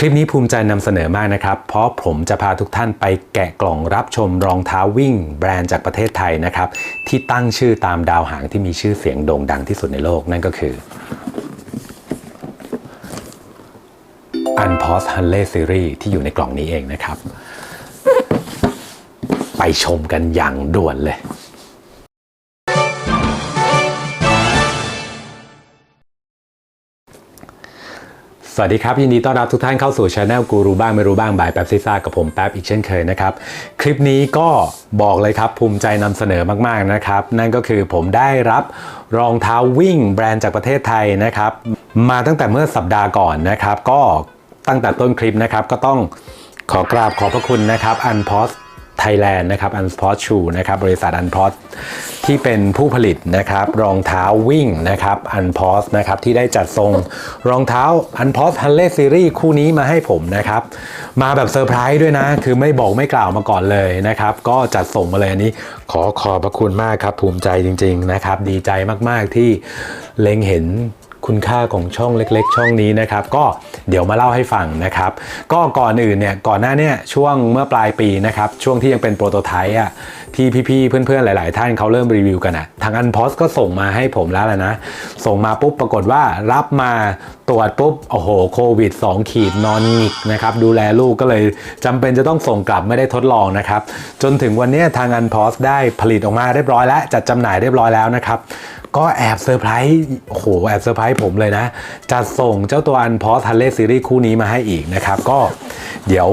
คลิปนี้ภูมิใจนำเสนอมากนะครับ เพราะผมจะพาทุกท่านไปแกะกล่องรับชมรองเท้าวิ่ง แบรนด์จากประเทศไทยนะครับ ที่ตั้งชื่อตามดาวหางที่มีชื่อเสียงโด่งดังที่สุดในโลกนั่นก็คือ u n p o s h u n l e y Series ที่อยู่ในกล่องนี้เองนะครับ ไปชมกันอย่างด่วนเลย สวัสดีครับ ยินดีต้อนรับทุกท่านเข้าสู่ช anel กูรู้บ้างไม่รู้บ้างบายแป๊บซิซ่ากับผมแป๊บอีกเช่นเคยนะครับ คลิปนี้ก็บอกเลยครับภูมิใจนำเสนอมากๆนะครับ นั่นก็คือผมได้รับรองเท้าวิ่งแบรนด์จากประเทศไทยนะครับ มาตั้งแต่เมื่อสัปดาห์ก่อนนะครับ ก็ตั้งแต่ต้นคลิปนะครับก็ต้องขอกราบขอบพระคุณนะครับอันโพส Unpost Thailand นะครับ Unpost Shoe นะครับบริษัท Unpost ที่เป็นผู้ผลิตนะครับรองเท้าวิ่งนะครับ Unpost นะครับที่ได้จัดทรงรองเท้า Unpost h u n l e y Series คู่นี้มาให้ผมนะครับมาแบบเซอร์ไพรส์ด้วยนะ คือไม่บอกไม่กล่าวมาก่อนเลยนะครับก็จัดส่งมาเลยอันนี้ ขอขอบพระคุณมากครับภูมิใจจริง ๆนะครับ ดีใจมากๆที่เล็งเห็น คุณค่าของช่องเล็กๆ ช่องนี้นะครับ ก็เดี๋ยวมาเล่าให้ฟังนะครับ ก็ก่อนอื่นเนี่ยก่อนหน้าเนี่ยช่วงเมื่อปลายปีนะครับช่วงที่ยังเป็นโปรโตไทป์อะที่พี่ๆเพื่อนๆหลายๆ ท่านเขาเริ่มรีวิวกันอะทางอันพอสก็ส่งมาให้ผมแล้วแหละนะ ส่งมาปุ๊บปรากฏว่ารับมาตรวจปุ๊บโอ้โหโควิด 2 ขีดนอนหงิกนะครับดูแลลูกก็เลยจำเป็นจะต้องส่งกลับไม่ได้ทดลองนะครับ จนถึงวันนี้ทางอันพอสได้ผลิตออกมาเรียบร้อยแล้ว จัดจำหน่ายเรียบร้อยแล้วนะครับ ก็แอบเซอร์ไพรส์โหแอบเซอร์ไพรส์ผมเลยนะ จะส่งเจ้าตัวอันพอสทันเลซีรีส์คู่นี้มาให้อีกนะครับ ก็เดี๋ยว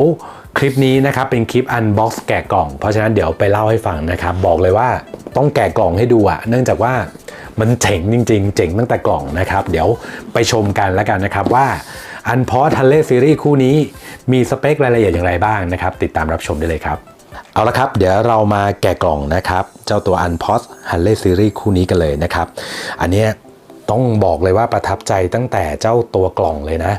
คลิปนี้นะครับเป็นคลิปอันบ็อกซ์แกะกล่อง เพราะฉะนั้นเดี๋ยวไปเล่าให้ฟังนะครับ บอกเลยว่าต้องแกะกล่องให้ดูอะเนื่องจากว่ามันเจ๋งจริง ๆ เจ๋งตั้งแต่กล่องนะครับ เดี๋ยวไปชมกันแล้วกันนะครับว่าอันพอสทันเลซีรีส์คู่นี้มีสเปครายละเอียดอย่างไรบ้างนะครับ ติดตามรับชมได้เลยครับ เอาละครับ เดี๋ยวเรามาแกะกล่องนะครับ เจ้าตัว Unpost h u n l e y Series คู่นี้กันเลยนะครับ อันนี้ต้องบอกเลยว่าประทับใจตั้งแต่เจ้าตัวกล่องเลยนะ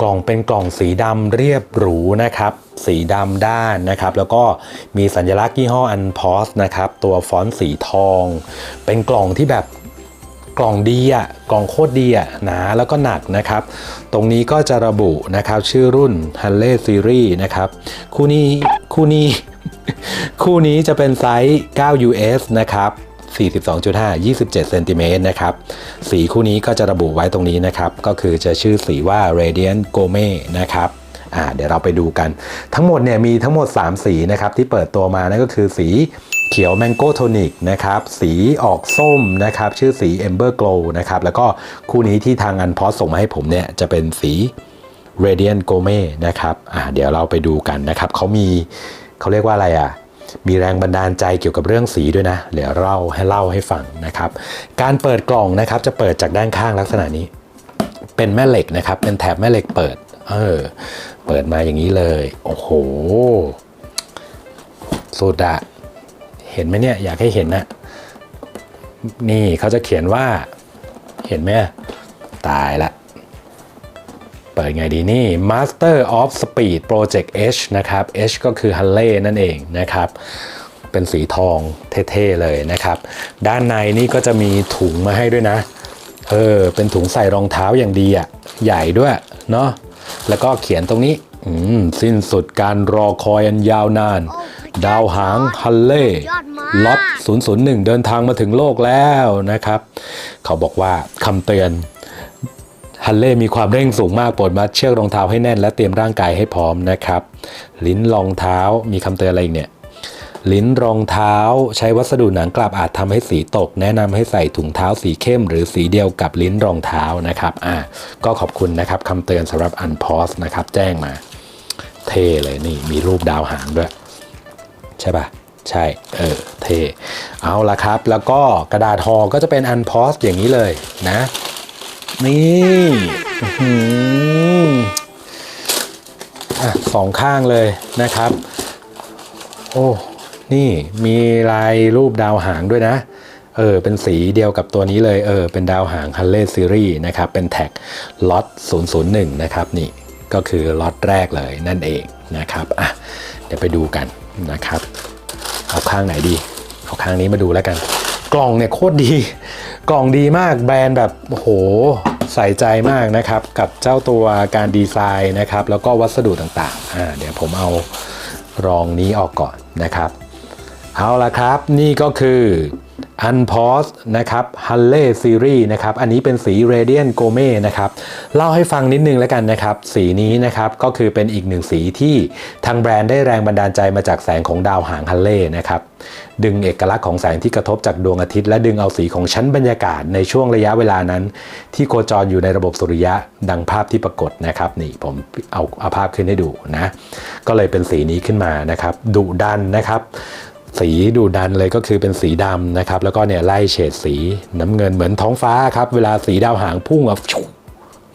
กล่องเป็นกล่องสีดำเรียบหรูนะครับ สีดำด้านนะครับ แล้วก็มีสัญลักษณ์ยี่ห้อ Unpost นะครับ ตัวฟอนต์สีทอง เป็นกล่องที่แบบกล่องดีอะกล่องโคตรดีอะหนาแล้วก็หนักนะครับ ตรงนี้ก็จะระบุนะครับชื่อรุ่น h u n l e y Series นะครับ คู่นี้คู่นี้ คู่นี้จะเป็นไซส์9 US นะครับ42.5 27เซนติเมตรนะครับ สีคู่นี้ก็จะระบุไว้ตรงนี้นะครับ ก็คือจะชื่อสีว่า Radiant Gourmet นะครับอ่าเดี๋ยวเราไปดูกัน ทั้งหมดเนี่ยมีทั้งหมด 3 สีนะครับ ที่เปิดตัวมานั่นก็คือสีเขียว Mango Tonic นะครับ สีออกส้มนะครับ ชื่อสี Ember Glow นะครับ แล้วก็คู่นี้ที่ทางอันพอส่งมาให้ผมเนี่ย จะเป็นสี Radiant Gourmet นะครับอ่าเดี๋ยวเราไปดูกันนะครับเขามี เขาเรียกว่าอะไรอะมีแรงบันดาลใจเกี่ยวกับเรื่องสีด้วยนะเดี๋ยวเล่าให้เล่าให้ฟังนะครับ การเปิดกล่องนะครับจะเปิดจากด้านข้างลักษณะนี้ เป็นแม่เหล็กนะครับ เป็นแถบแม่เหล็กเปิด เออ เปิดมาอย่างนี้เลย โอ้โห สุดอะเห็นไหมเนี่ย อยากให้เห็นนะนี่เขาจะเขียนว่า เห็นไหมตายละ ปิดไงดีนี่ Master of Speed Project H นะครับ H ก็คือ h u n l e y นั่นเองนะครับ เป็นสีทองเท่ๆเลยนะครับ ด้านในนี่ก็จะมีถุงมาให้ด้วยนะ เออ เป็นถุงใส่รองเท้าอย่างดีอะ ใหญ่ด้วย เนาะแล้วก็เขียนตรงนี้อืมสิ้นสุดการรอคอยอันยาวนาน ดาวหางฮันเล่ล็อต001 เดินทางมาถึงโลกแล้วนะครับ เขาบอกว่าคำเตือน ฮันเล่มีความเร่งสูงมากปรดมัดเชือกรองเท้าให้แน่นและเตรียมร่างกายให้พร้อมนะครับ ลิ้นรองเท้ามีคำเตือนอะไรอีกเนี่ยลิ้นรองเท้าใช้วัสดุหนังกลับอาจทำให้สีตก แนะนำให้ใส่ถุงเท้าสีเข้ม หรือสีเดียวกับลิ้นรองเท้านะครับอ่าก็ขอบคุณนะครับคำเตือนสำหรับ Unpause นะครับ แจ้งมา เท่เลยนี่มีรูปดาวหางด้วย ใช่ปะใช่เออเท่เอาละครับ แล้วก็กระดาษห่อก็จะเป็น Unpause อย่างนี้เลยนะ นี่อือหืออะสองข้างเลยนะครับ โอ้ นี่มีลายรูปดาวหางด้วยนะ เออ เป็นสีเดียวกับตัวนี้เลย เออ เป็นดาวหาง h u n l e y Series นะครับ เป็นแท็กล็อต001 นะครับ นี่ก็คือล็อตแรกเลยนั่นเองนะครับ อะ เดี๋ยวไปดูกันนะครับ เอาข้างไหนดี เอาข้างนี้มาดูแล้วกัน กล่องเนี่ยโคตรดี กล่องดีมากแบรนด์แบบโอ้โหใส่ใจมากนะครับ กับเจ้าตัวการดีไซน์นะครับ แล้วก็วัสดุต่างๆอ่าเดี๋ยวผมเอารองนี้ออกก่อนนะครับ เอาละครับ นี่ก็คือ Unpause นะครับ h u l l e Series นะครับ อันนี้เป็นสี Radiant Gourmet นะครับ เล่าให้ฟังนิดนึงแล้วกันนะครับ สีนี้นะครับก็คือเป็นอีกหนึ่งสีที่ทางแบรนด์ได้แรงบันดาลใจมาจากแสงของดาวหางฮัลเล่นะครับ ดึงเอกลักษณ์ของแสงที่กระทบจากดวงอาทิตย์ และดึงเอาสีของชั้นบรรยากาศในช่วงระยะเวลานั้น ที่โคจรอยู่ในระบบสุริยะดังภาพที่ปรากฏนะครับนี่ผมเอาเอาภาพขึ้นให้ดูนะ ก็เลยเป็นสีนี้ขึ้นมานะครับดุดันนะครับ สีดูดันเลยก็คือเป็นสีดำนะครับ แล้วก็เนี่ยไล่เฉดสีน้ำเงินเหมือนท้องฟ้าครับ เวลาสีดาวหางพุ่งอะ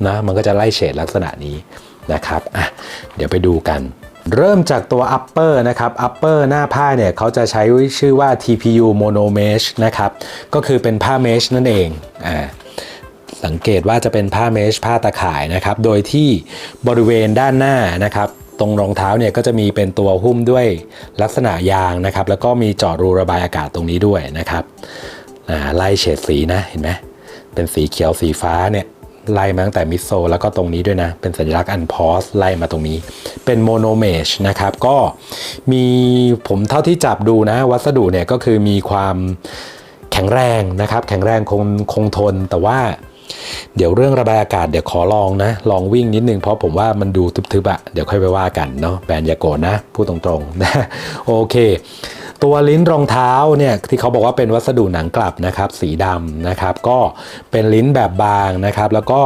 นะมันก็จะไล่เฉดลักษณะนี้นะครับอะเดี๋ยวไปดูกัน เริ่มจากตัว upper นะครับ upper หน้าผ้าเนี่ยเขาจะใช้ชื่อว่า TPU mono mesh นะครับ ก็คือเป็นผ้าเมชนั่นเองอ่าสังเกตว่าจะเป็นผ้าเมชผ้าตะข่ายนะครับ โดยที่บริเวณด้านหน้านะครับ ตรงรองเท้าเนี่ยก็จะมีเป็นตัวหุ้มด้วยลักษณะยางนะครับ แล้วก็มีเจาะรูระบายอากาศตรงนี้ด้วยนะครับไล่เฉดสีนะเห็นไหมเป็นสีเขียวสีฟ้าเนี่ยไล่มาตั้งแต่มิดโซแล้วก็ตรงนี้ด้วยนะ เป็นสัญลักษณ์อันพอสไล่มาตรงนี้ เป็นโมโนเมชนะครับ ก็มีผมเท่าที่จับดูนะ วัสดุเนี่ยก็คือมีความแข็งแรงนะครับ แข็งแรงคงคงทนแต่ว่า เดี๋ยวเรื่องระบายอากาศเดี๋ยวขอลองนะ ลองวิ่งนิดนึงเพราะผมว่ามันดูทึบๆอะเดี๋ยวค่อยไปว่ากันเนาะแบรนด์ยาโกนะ พูดตรงๆนะโอเค ตัวลิ้นรองเท้าเนี่ยที่เขาบอกว่าเป็นวัสดุหนังกลับนะครับ สีดำนะครับ ก็เป็นลิ้นแบบบางนะครับ แล้วก็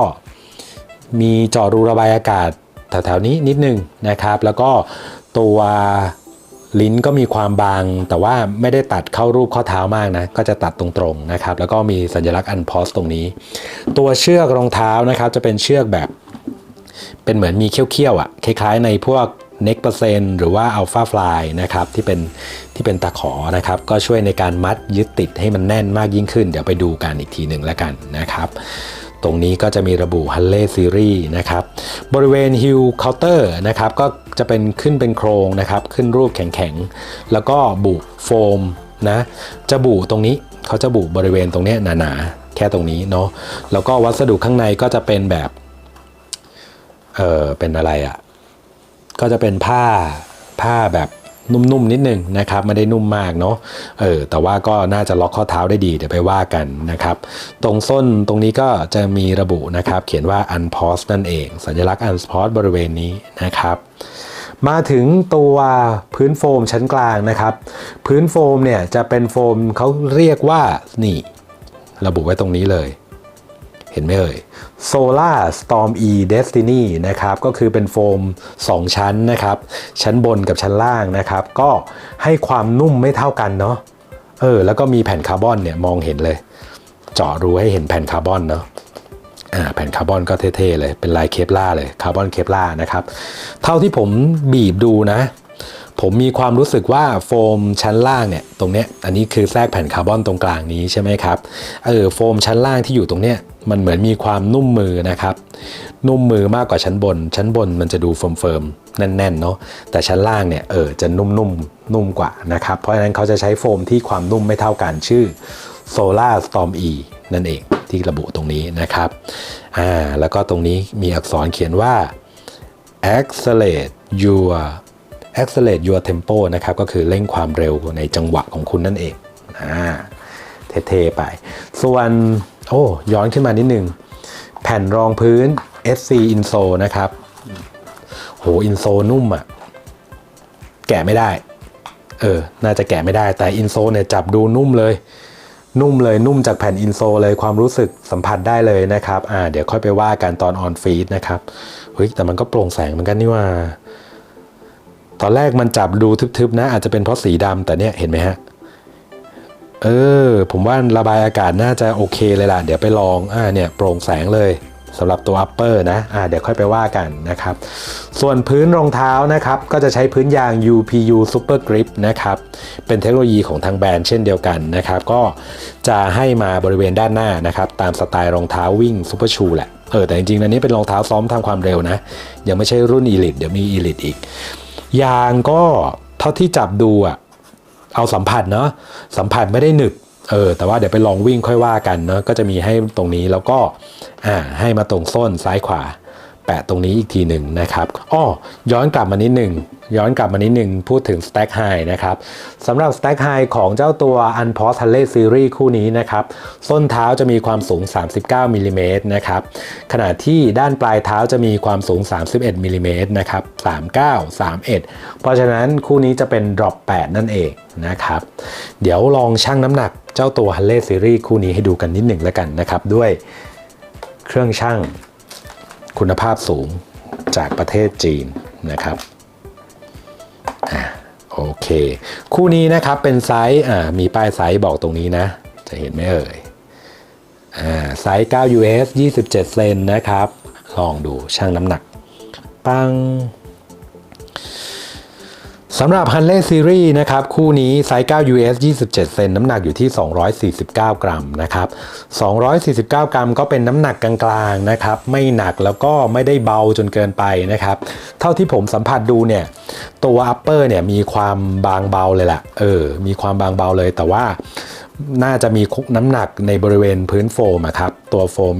มีจาะรูระบายอากาศแถวๆนี้นิดนึงนะครับ แล้วก็ตัว ลิ้นก็มีความบาง แต่ว่าไม่ได้ตัดเข้ารูปข้อเท้ามากนะ ก็จะตัดตรงๆนะครับ แล้วก็มีสัญลักษณ์อันพอสตรงนี้ ตัวเชือกรองเท้านะครับจะเป็นเชือกแบบ เป็นเหมือนมีเขี้ยวๆอะ คล้ายๆในพวกเน็กเปอร์เซนหรือว่าอัลฟาฟลายนะครับที่เป็นที่เป็นตะขอนะครับ ก็ช่วยในการมัดยึดติดให้มันแน่นมากยิ่งขึ้น เดี๋ยวไปดูกันอีกทีหนึ่งแล้วกันนะครับ รงนี้ก็จะมีระบุ h u l l e Series นะครับ บริเวณ Hill Counter นะครับก็จะเป็นขึ้นเป็นโครงนะครับ ขึ้นรูปแข็งๆ แล้วก็บุโฟมนะจะบุตรงนี้เขาจะบุบริเวณตรงเนี้ยหนาๆ แค่ตรงนี้เนาะแล้วก็วัสดุข้างในก็จะเป็นแบบเออเป็นอะไรอะ่ะก็จะเป็นผ้าผ้าแบบ นุ่มๆนิดหนึ่งนะครับไม่ได้นุ่มมากเนาะเออแต่ว่าก็น่าจะล็อกข้อเท้าได้ดีเดี๋ยวไปว่ากันนะครับ ตรงส้นตรงนี้ก็จะมีระบุนะครับ เขียนว่า unpause นั่นเอง สัญลักษณ์ unpause บริเวณนี้นะครับมาถึงตัวพื้นโฟมชั้นกลางนะครับ พื้นโฟมเนี่ยจะเป็นโฟมเขาเรียกว่านี่ ระบุไว้ตรงนี้เลย ห็นไหมเอ่ย Solar Storm E Destiny นะครับ ก็คือเป็นโฟม 2 ชั้นนะครับ ชั้นบนกับชั้นล่างนะครับ ก็ให้ความนุ่มไม่เท่ากันเนาะ เออ แล้วก็มีแผ่นคาร์บอนเนี่ยมองเห็นเลย เจาะรูให้เห็นแผ่นคาร์บอนเนาะอ่าแผ่นคาร์บอนก็เท่ๆเลย เป็นลายเคปลาร์เลย คาร์บอนเคปลาร์นะครับ เท่าที่ผมบีบดูนะ ผมมีความรู้สึกว่าโฟมชั้นล่างเนี่ยตรงเนี้ยอันนี้คือแทรกแผ่นคาร์บอนตรงกลางนี้ใช่ไหมครับเออโฟมชั้นล่างที่อยู่ตรงเนี้ยมันเหมือนมีความนุ่มมือนะครับ นุ่มมือมากกว่าชั้นบน ชั้นบนมันจะดูเฟิร์มๆแน่นๆเนาะแต่ชั้นล่างเนี่ยเออจะนุ่มๆนุ่มกว่านะครับเพราะฉะนั้นเขาจะใช้โฟมที่ความนุ่มไม่เท่ากันชื่อ Solar Storm E นั่นเองที่ระบุตรงนี้นะครับอ่าแล้วก็ตรงนี้มีอักษรเขียนว่า accelerate your accelerate your tempo นะครับก็คือเร่งความเร็วในจังหวะของคุณนั่นเองอ่าเท่ๆไป ส่วนโอ้ย้อนขึ้นมานิดนึง แผ่นรองพื้น SC Insole นะครับ โหอินโซนุ่มอะ่ะ แกะไม่ได้ เออ น่าจะแกะไม่ได้ แต่อินโซเนี่ยจับดูนุ่มเลย นุ่มเลยนุ่มจากแผ่นอินโซเลยความรู้สึกสัมผัสได้เลยนะครับ อ่า เดี๋ยวค่อยไปว่ากันตอนออนฟีดนะครับ เฮ้ย แต่มันก็โปร่งแสงเหมือนกันนี่ว่า ตอนแรกมันจับดูทึบๆนะ อาจจะเป็นเพราะสีดำแต่เนี่ยเห็นไหมฮะ เออ ผมว่าระบายอากาศน่าจะโอเคเลยล่ะ เดี๋ยวไปลองอ่าเนี่ยโปร่งแสงเลยสำหรับตัว upper นะอ่าเดี๋ยวค่อยไปว่ากันนะครับ ส่วนพื้นรองเท้านะครับ ก็จะใช้พื้นยาง UPU Super Grip นะครับ เป็นเทคโนโลยีของทางแบรนด์เช่นเดียวกันนะครับ ก็จะให้มาบริเวณด้านหน้านะครับ ตามสไตล์รองเท้าวิ่ง Super Shoe แหละ เออ แต่จริงๆ อันนี้เป็นรองเท้าซ้อมทำความเร็วนะ ยังไม่ใช่รุ่น Elite เดี๋ยวมี Elite อีก ยางก็เท่าที่จับดูอะเอาสัมผัสเนาะสัมผัสไม่ได้หนึบเออแต่ว่าเดี๋ยวไปลองวิ่งค่อยว่ากันเนาะก็จะมีให้ตรงนี้แล้วก็อ่าให้มาตรงส้นซ้ายขวา แปะตรงนี้อีกทีหนึ่งนะครับอ้อย้อนกลับมานิดหนึ่งย้อนกลับมานิดหนึ่งพูดถึง Stack High นะครับสำหรับ Stack High ของเจ้าตัว Unpause h a l l e Series คู่นี้นะครับ ส้นเท้าจะมีความสูง 39มิลลิเมตรนะครับ ขณะที่ด้านปลายเท้าจะมีความสูง 31มิลลิเมตรนะครับ 39 31 เพราะฉะนั้นคู่นี้จะเป็น drop 8 นั่นเองนะครับ เดี๋ยวลองชั่งน้ำหนักเจ้าตัว h a l l e Series คู่นี้ให้ดูกันนิดหนึ่งแล้วกันนะครับ ด้วยเครื่องชั่ง คุณภาพสูงจากประเทศจีนนะครับอ่าโอเค คู่นี้นะครับเป็นไซส์อ่ามีป้ายไซส์บอกตรงนี้นะ จะเห็นไหมเอ่ยอ่าไซส์ 9 US 27 เซนนะครับ ลองดูช่างน้ำหนัก ปัง สำหรับ h u n l e y Series นะครับ คู่นี้ไซส์9 US 27 เซนน้ำหนักอยู่ที่ 249 กรัมนะครับ 249 กรัมก็เป็นน้ำหนักกลางๆนะครับ ไม่หนักแล้วก็ไม่ได้เบาจนเกินไปนะครับ เท่าที่ผมสัมผัสดูเนี่ย ตัว upper เนี่ยมีความบางเบาเลยแหละเออ มีความบางเบาเลยแต่ว่าน่าจะมีน้ำหนักในบริเวณพื้นโฟมครับ ตัวโฟม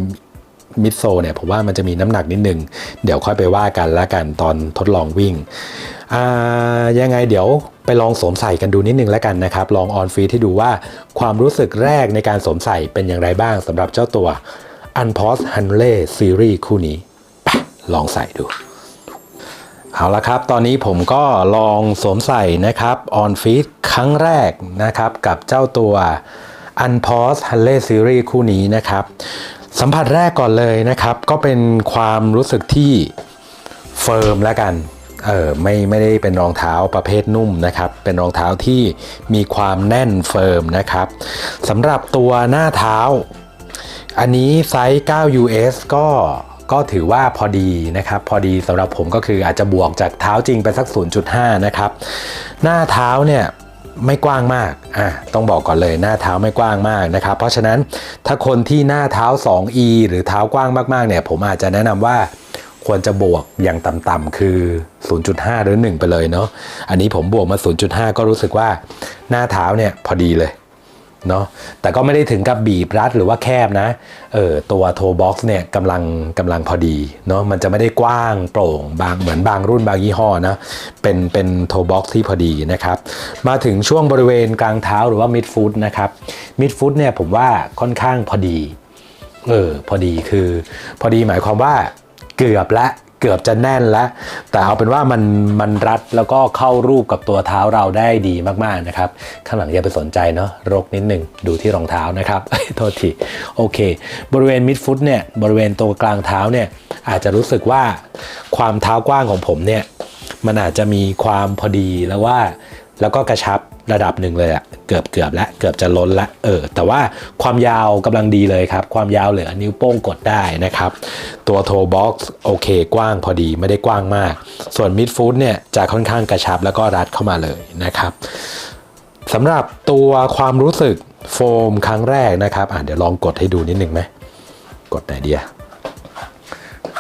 มิดโซเนี่ยผมว่ามันจะมีน้ำหนักนิดนึง เดี๋ยวค่อยไปว่ากันละกันตอนทดลองวิ่งอ่ายังไงเดี๋ยวไปลองสวมใส่กันดูนิดนึงแล้วกันนะครับ ลองออนฟีดให้ดูว่าความรู้สึกแรกในการสวมใส่เป็นอย่างไรบ้างสำหรับเจ้าตัว Unpause h u n l e Series คู่นี้ไปลองใส่ดู เอาละครับ ตอนนี้ผมก็ลองสวมใส่นะครับออนฟีดครั้งแรกนะครับกับเจ้าตัว Unpause h u n l e Series คู่นี้นะครับ สัมผัสแรกก่อนเลยนะครับ ก็เป็นความรู้สึกที่เฟิร์มแล้วกันเออไม่ไม่ได้เป็นรองเท้าประเภทนุ่มนะครับ เป็นรองเท้าที่มีความแน่นเฟิร์มนะครับสำหรับตัวหน้าเท้า อันนี้ไซส์ 9 US ก็ก็ถือว่าพอดีนะครับ พอดีสำหรับผมก็คืออาจจะบวกจากเท้าจริงไปสัก 0.5 นะครับ หน้าเท้าเนี่ย ไม่กว้างมาก อะ ต้องบอกก่อนเลยหน้าเท้าไม่กว้างมากนะครับ เพราะฉะนั้นถ้าคนที่หน้าเท้า 2E หรือเท้ากว้างมากๆเนี่ย ผมอาจจะแนะนำว่าควรจะบวกอย่างต่ำๆคือ 0.5 หรือ 1 ไปเลยเนาะ อันนี้ผมบวกมา 0.5 ก็รู้สึกว่าหน้าเท้าเนี่ยพอดีเลย เนาะแต่ก็ไม่ได้ถึงกับบีบรัดหรือว่าแคบนะเออตัวโทบ็อกซ์เนี่ยกำลังกำลังพอดีเนาะมันจะไม่ได้กว้างโปร่งบางเหมือนบางรุ่นบางยี่ห้อนะเป็นเป็นโทบ็อกซ์ที่พอดีนะครับมาถึงช่วงบริเวณกลางเท้าหรือว่ามิดฟุตนะครับมิดฟุตเนี่ยผมว่าค่อนข้างพอดีเออพอดีคือ พอดีหมายความว่าเกือบละ เกือบจะแน่นแล้ว แต่เอาเป็นว่ามันมันรัดแล้วก็เข้ารูปกับตัวเท้าเราได้ดีมากๆนะครับ ข้างหลังอย่าไปสนใจเนาะรกนิดหนึ่งดูที่รองเท้านะครับ โทษทีโอเค บริเวณมิดฟุตเนี่ยบริเวณตัวกลางเท้าเนี่ยอาจจะรู้สึกว่าความเท้ากว้างของผมเนี่ยมันอาจจะมีความพอดีแล้วว่า แล้วก็กระชับระดับหนึ่งเลยอะเกือบเกือบและเกือบจะล้นละเออแต่ว่าความยาวกำลังดีเลยครับ ความยาวเหลือนิ้วโป้งกดได้นะครับ ตัวโทบ็อกซ์โอเคกว้างพอดีไม่ได้กว้างมาก ส่วนมิดฟูดเนี่ยจะค่อนข้างกระชับแล้วก็รัดเข้ามาเลยนะครับสำหรับตัวความรู้สึกโฟมครั้งแรกนะครับอะเดี๋ยวลองกดให้ดูนิดนึงไหมกดไหนเดีย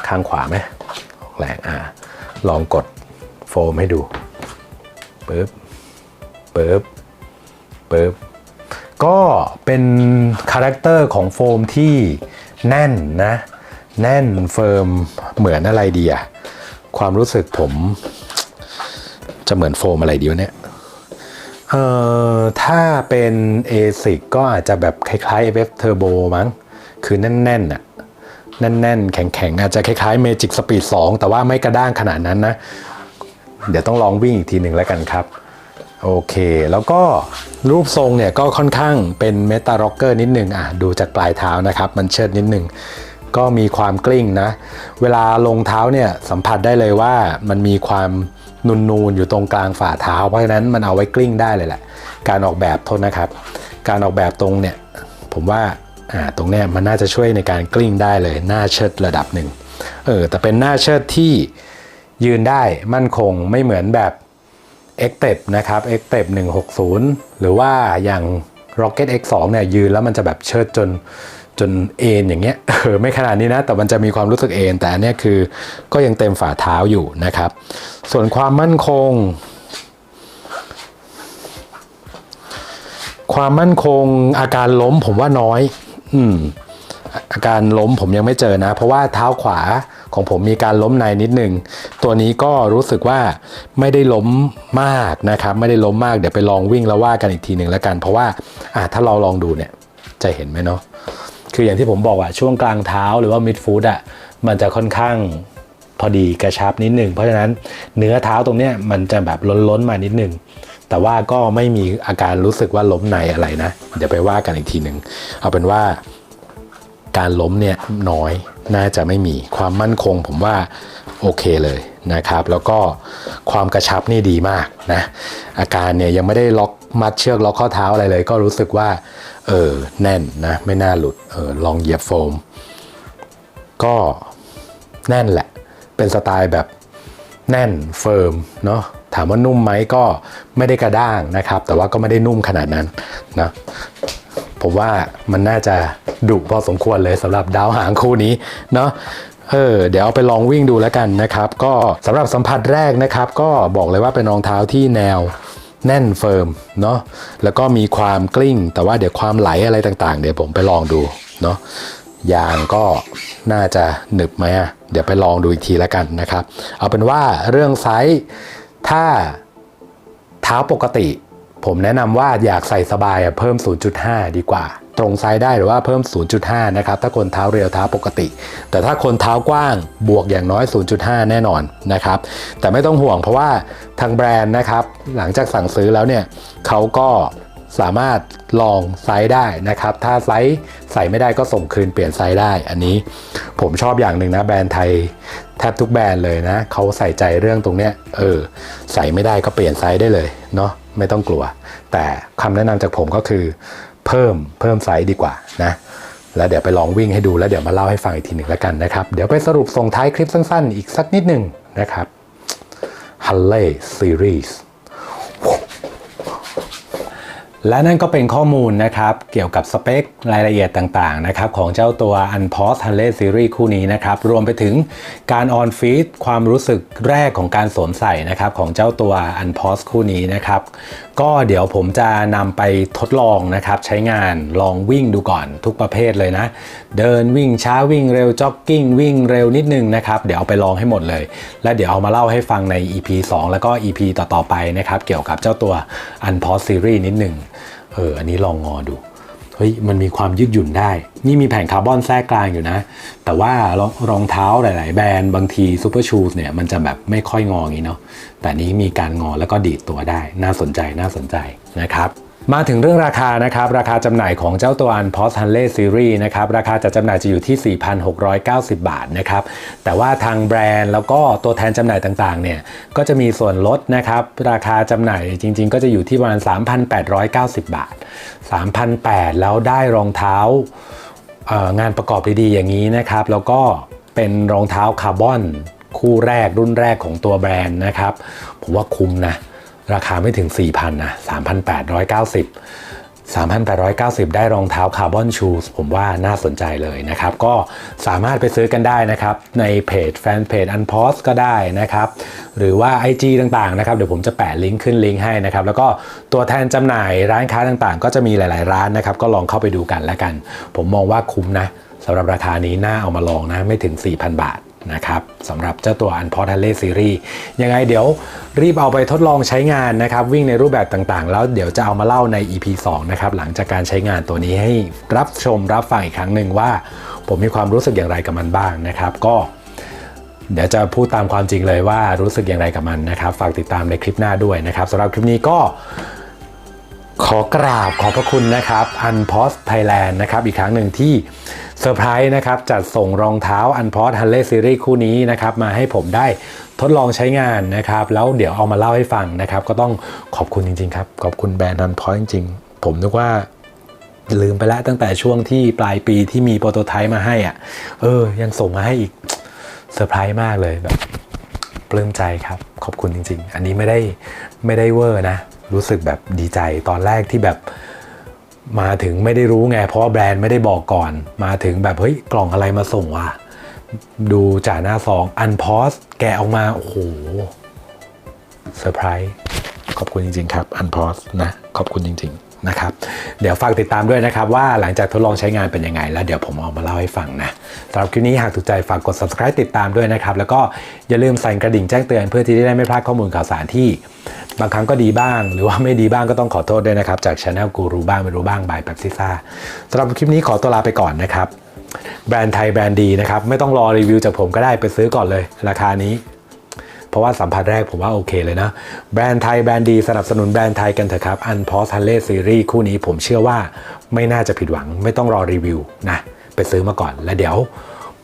ข้างขวาไหมแรงอะลองกดโฟมให้ดูปึ๊บ ปึ๊บปึ๊บก็เป็นคาแรคเตอร์ของโฟมที่แน่นนะ แน่นเฟิร์มเหมือนอะไรดีอะความรู้สึกผม จะเหมือนโฟมอะไรดีวะเนี่ยเอ่อถ้าเป็น ASIC ก็อาจจะแบบคล้ายๆ FF Turbo มั้ง คือแน่นๆอะแน่นๆ แข็งๆ อาจจะคล้ายๆ Magic Speed 2 แต่ว่าไม่กระด้างขนาดนั้นนะ เดี๋ยวต้องลองวิ่งอีกทีหนึ่งแล้วกันครับ โอเค แล้วก็รูปทรงเนี่ยก็ค่อนข้างเป็นเมตาร็อกเกอร์นิดนึงอะดูจากปลายเท้านะครับ มันเชิดนิดนึง ก็มีความกลิ้งนะ เวลาลงเท้าเนี่ยสัมผัสได้เลยว่ามันมีความนูนๆอยู่ตรงกลางฝ่าเท้า เพราะฉะนั้นมันเอาไว้กลิ้งได้เลยแหละ การออกแบบโทษนะครับ การออกแบบตรงเนี่ยผมว่าอ่าตรงเนี้ยมันน่าจะช่วยในการกลิ้งได้เลย หน้าเชิดระดับหนึ่งเออแต่เป็นหน้าเชิดที่ยืนได้มั่นคงไม่เหมือนแบบ x t e p นะครับ x t e p 160 หรือว่าอย่าง Rocket X2 เนี่ยยืนแล้วมันจะแบบเชิดจนจนเอ็นอย่างเงี้ยเออไม่ขนาดนี้นะ แต่มันจะมีความรู้สึกเอ็นแต่อันเนี้ยคือก็ยังเต็มฝ่าเท้าอยู่นะครับ ส่วนความมั่นคง ความมั่นคงอาการล้มผมว่าน้อย อืมอาการล้มผมยังไม่เจอนะ เพราะว่าเท้าขวา ของผมมีการล้มในนิดหนึ่งตัวนี้ก็รู้สึกว่าไม่ได้ล้มมากนะครับ ไม่ได้ล้มมากเดี๋ยวไปลองวิ่งแล้วว่ากันอีกทีหนึ่งแล้วกัน เพราะว่าอะถ้าเราลองดูเนี่ยจะเห็นไหมเนาะคืออย่างที่ผมบอกอะช่วงกลางเท้าหรือว่ามิดฟูดอะมันจะค่อนข้างพอดีกระชับนิดหนึ่งเพราะฉะนั้นเนื้อเท้าตรงเนี้ยมันจะแบบล้นๆมานิดหนึ่งแต่ว่าก็ไม่มีอาการรู้สึกว่าล้มในอะไรนะ เดี๋ยวไปว่ากันอีกทีหนึ่งเอาเป็นว่าการล้มเนี่ยน้อย น่าจะไม่มีความมั่นคงผมว่าโอเคเลยนะครับ แล้วก็ความกระชับนี่ดีมากนะอาการเนี่ยยังไม่ได้ล็อกมัดเชือกล็อกข้อเท้าอะไรเลย ก็รู้สึกว่าเออแน่นนะไม่น่าหลุดเออลองเหยียบโฟม ก็แน่นแหละ เป็นสไตล์แบบแน่นเฟิร์มเนาะถามว่านุ่มไหมก็ไม่ได้กระด้างนะครับ แต่ว่าก็ไม่ได้นุ่มขนาดนั้นนะ ผมว่ามันน่าจะดุพอสมควรเลยสำหรับดาวหางคู่นี้เนาะเออเดี๋ยวเอาไปลองวิ่งดูแล้วกันนะครับ ก็สำหรับสัมผัสแรกนะครับ ก็บอกเลยว่าเป็นรองเท้าที่แนวแน่นเฟิร์มเนาะแล้วก็มีความกลิ้ง แต่ว่าเดี๋ยวความไหลอะไรต่างๆ เดี๋ยวผมไปลองดูเนาะยางก็น่าจะหนึบไหมอะเดี๋ยวไปลองดูอีกทีแล้วกันนะครับ เอาเป็นว่าเรื่องไซส์ถ้าเท้าปกติ ผมแนะนำว่าอยากใส่สบายเพิ่ม 0.5 ดีกว่า ตรงไซส์ได้หรือว่าเพิ่ม 0.5 นะครับ ถ้าคนเท้าเรียวเท้าปกติ แต่ถ้าคนเท้ากว้างบวกอย่างน้อย 0.5 แน่นอนนะครับ แต่ไม่ต้องห่วงเพราะว่าทางแบรนด์นะครับ หลังจากสั่งซื้อแล้วเนี่ยเขาก็สามารถลองไซส์ได้นะครับ ถ้าไซส์ใส่ไม่ได้ก็ส่งคืนเปลี่ยนไซส์ได้ อันนี้ผมชอบอย่างหนึ่งนะแบรนด์ไทยแทบทุกแบรนด์เลยนะเขาใส่ใจเรื่องตรงเนี้ยเออใส่ไม่ได้ก็เปลี่ยนไซส์ได้เลยเนาะ ไม่ต้องกลัว แต่คำแนะนำจากผมก็คือ เพิ่มเพิ่มไซส์ดีกว่านะแล้วเดี๋ยวไปลองวิ่งให้ดูแล้วเดี๋ยวมาเล่าให้ฟังอีกทีหนึ่งแล้วกันนะครับ เดี๋ยวไปสรุปส่งท้ายคลิปสั้นๆ อีกสักนิดหนึ่งนะครับ h u l l e Series และนั่นก็เป็นข้อมูลนะครับ เกี่ยวกับสเปครายละเอียดต่างๆนะครับของเจ้าตัว Unpause h a l l e Series คู่นี้นะครับ รวมไปถึงการ on feed ความรู้สึกแรกของการสวมใส่นะครับของเจ้าตัว Unpause คู่นี้นะครับ ก็เดี๋ยวผมจะนำไปทดลองนะครับ ใช้งานลองวิ่งดูก่อนทุกประเภทเลยนะเดินวิ่งช้าวิ่งเร็วจ็อกกิ้งวิ่งเร็วนิดนึงนะครับเดี๋ยวเอาไปลองให้หมดเลย และเดี๋ยวเอามาเล่าให้ฟังใน EP 2 แล้วก็ EP ต่อๆไปนะครับเกี่ยวกับเจ้าตัว Unpause Series นิดนึงเอออันนี้ลองงอดูเฮ้ยมันมีความยืดหยุ่นได้ นี่มีแผ่นคาร์บอนแทรกกลางอยู่นะ แต่ว่ารองรองเท้าหลาย ๆ แบรนด์บางทีซูเปอร์ชูสเนี่ยมันจะแบบไม่ค่อยงออย่างนี้เนาะแต่นี้มีการงอแล้วก็ดีดตัวได้ น่าสนใจน่าสนใจนะครับ มาถึงเรื่องราคานะครับ ราคาจำหน่ายของเจ้าตัว Unpause Hanley Series นะครับ ราคาจัดจำหน่ายจะอยู่ที่ 4,690 บาทนะครับ แต่ว่าทางแบรนด์แล้วก็ตัวแทนจำหน่ายต่างๆ เนี่ย ก็จะมีส่วนลดนะครับ ราคาจำหน่ายจริง ๆ ก็จะอยู่ที่ประมาณ 3,890 บาท 3,800 แล้วได้รองเท้างานประกอบดีๆอย่างนี้นะครับ แล้วก็เป็นรองเท้าคาร์บอนคู่แรกรุ่นแรกของตัวแบรนด์นะครับ ผมว่าคุ้มนะ ราคาไม่ถึง 4,000นะ3,890 3,890 ได้รองเท้าคาร์บอนชูสผมว่าน่าสนใจเลยนะครับ ก็สามารถไปซื้อกันได้นะครับ ในเพจแฟนเพจ Unpause ก็ได้นะครับ หรือว่า IG ต่างๆนะครับ เดี๋ยวผมจะแปะลิงก์ขึ้นลิงก์ให้นะครับ แล้วก็ตัวแทนจำหน่ายร้านค้าต่างๆ ก็จะมีหลาย ๆ ร้านนะครับ ก็ลองเข้าไปดูกันแล้วกัน ผมมองว่าคุ้มนะสำหรับราคานี้น่าเอามาลองนะไม่ถึง 4,000 บาท นะครับสำหรับเจ้าตัว Unport a l l e Series ยังไงเดี๋ยวรีบเอาไปทดลองใช้งานนะครับ วิ่งในรูปแบบต่างๆ แล้วเดี๋ยวจะเอามาเล่าใน EP 2 นะครับ หลังจากการใช้งานตัวนี้ให้รับชมรับฟังอีกครั้งหนึ่งว่า ผมมีความรู้สึกอย่างไรกับมันบ้างนะครับ ก็เดี๋ยวจะพูดตามความจริงเลยว่ารู้สึกอย่างไรกับมันนะครับ ฝากติดตามในคลิปหน้าด้วยนะครับสำหรับคลิปนี้ก็ขอกราบขอบพระคุณนะครับ Unpost Thailand นะครับอีกครั้งหนึ่งที่ เซอร์ไพรส์นะครับจัดส่งรองเท้า Unpost h a l l e Series คู่นี้นะครับมาให้ผมได้ทดลองใช้งานนะครับ แล้วเดี๋ยวเอามาเล่าให้ฟังนะครับ ก็ต้องขอบคุณจริงๆครับขอบคุณแบรนด์ Unpost จริงๆ ผมนึกว่าลืมไปแล้วตั้งแต่ช่วงที่ปลายปีที่มีโปรโตไทป์มาให้อะเออ ยังส่งมาให้อีกเซอร์ไพรส์มากเลยแบบปลื้มใจครับ ขอบคุณจริง ๆ อันนี้ไม่ได้ไม่ได้เวอร์นะ รู้สึกแบบดีใจตอนแรกที่แบบ มาถึงไม่ได้รู้ไงเพราะว่าแบรนด์ไม่ได้บอกก่อน มาถึงแบบเฮ้ยกล่องอะไรมาส่งวะดูจ่าหน้าซองอันพอสแกะออกมา โอ้โหเซอร์ไพรส์ขอบคุณจริง ๆ ครับ อันพอสนะ ขอบคุณจริง ๆ นะครับ เดี๋ยวฝากติดตามด้วยนะครับว่าหลังจากทดลองใช้งานเป็นยังไง แล้วเดี๋ยวผมเอามาเล่าให้ฟังนะสำหรับคลิปนี้หากถูกใจฝากกด subscribe ติดตามด้วยนะครับ แล้วก็อย่าลืมสั่นกระดิ่งแจ้งเตือนเพื่อที่จะได้ไม่พลาดข้อมูลข่าวสารที่ บางครั้งก็ดีบ้าง หรือว่าไม่ดีบ้างก็ต้องขอโทษด้วยนะครับ จากช anel กูรูบ้างไม่รู้บ้างบายแบบซิซ่าสำหรับคลิปนี้ขอตัวลาไปก่อนนะครับแบรนด์ไทยแบรนด์ดีนะครับไม่ต้องรอรีวิวจากผมก็ได้ไปซื้อก่อนเลย ราคานี้ เพราะว่าสัมผัสแรกผมว่าโอเคเลยนะ แบรนด์ไทยแบรนด์ดีสนับสนุนแบรนด์ไทยกันเถอะครับอันพอสฮันเล่ซีรีส์คู่นี้ผมเชื่อว่าไม่น่าจะผิดหวังไม่ต้องรอรีวิวนะไปซื้อมาก่อนแล้วเดี๋ยว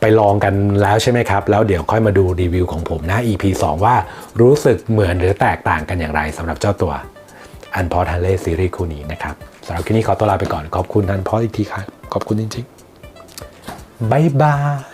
ไปลองกันแล้วใช่ไหมครับ แล้วเดี๋ยวค่อยมาดูรีวิวของผมนะ EP 2 ว่ารู้สึกเหมือนหรือแตกต่างกันอย่างไรสำหรับเจ้าตัวอันพอสฮันเล่ซีรีส์คู่นี้นะครับสำหรับคลิปนี้ขอตัวลาไปก่อนขอบคุณอันพอสอีกทีครับขอบคุณจริงๆบายบาย